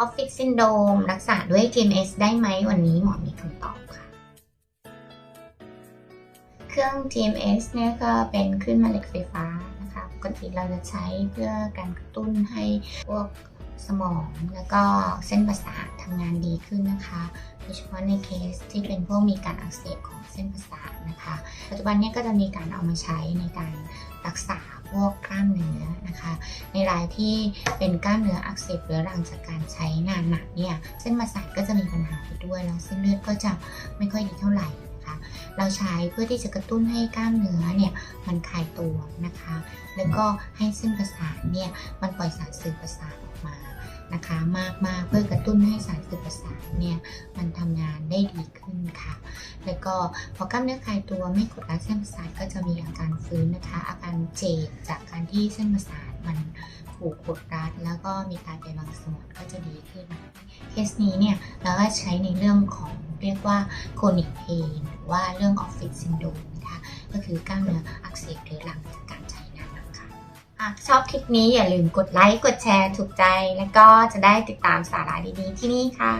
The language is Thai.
ออฟฟิศซินโดมรักษาด้วย TMS ได้ไหมวันนี้หมอมีคำตอบค่ะ เครื่อง TMS เนี่ยก็เป็นคลื่นแม่เหล็กไฟฟ้านะคะปกติเราจะใช้เพื่อการกระตุ้นให้พวกสมองแล้วก็เส้นประสาททำงานดีขึ้นนะคะโดยเฉพาะในเคสที่เป็นพวกมีการอักเสบของเส้นประสาทนะคะ ปัจจุบันเนี้ก็จะมีการเอามาใช้ในการรักษาพวก ในรายที่เป็นกล้ามเนื้ออักเสบเรื้อรังจากการใช้งานหนักเนี่ยเส้นประสาทก็จะมีปัญหาไปด้วยแล้วเส้นเลือดก็จะไม่ค่อยดีเท่าไหร่นะคะเราใช้เพื่อที่จะกระตุ้นให้กล้ามเนื้อเนี่ยมันคลายตัวนะคะ แล้วก็ให้เส้นประสาทเนี่ยมันปล่อยสารสื่อประสาทออกมานะคะมากๆเพื่อกระตุ้นให้สารสื่อประสาทเนี่ยมันทำงานได้ดีขึ้นค่ะ แล้วก็พอกล้ามเนื้อคลายตัวไม่กดรัดเส้นประสาทก็จะมีอาการฟื้นนะคะ อาการเจ็บจากการที่เส้นประสาท มันถูกกดรัดแล้วก็มีการไปบางส่วนก็จะดีขึ้น เคสนี้เนี่ยเราก็ใช้ในเรื่องของเรียกว่า chronic pain หรือว่าเรื่อง office syndrome นะคะก็คือกล้ามเนื้ออักเสบเรื้อรังจากการใช้งานนักค่ะหากชอบคลิปนี้อย่าลืมกดไลค์กดแชร์ถูกใจ แล้วก็จะได้ติดตามสาระดีๆที่นี่ค่ะ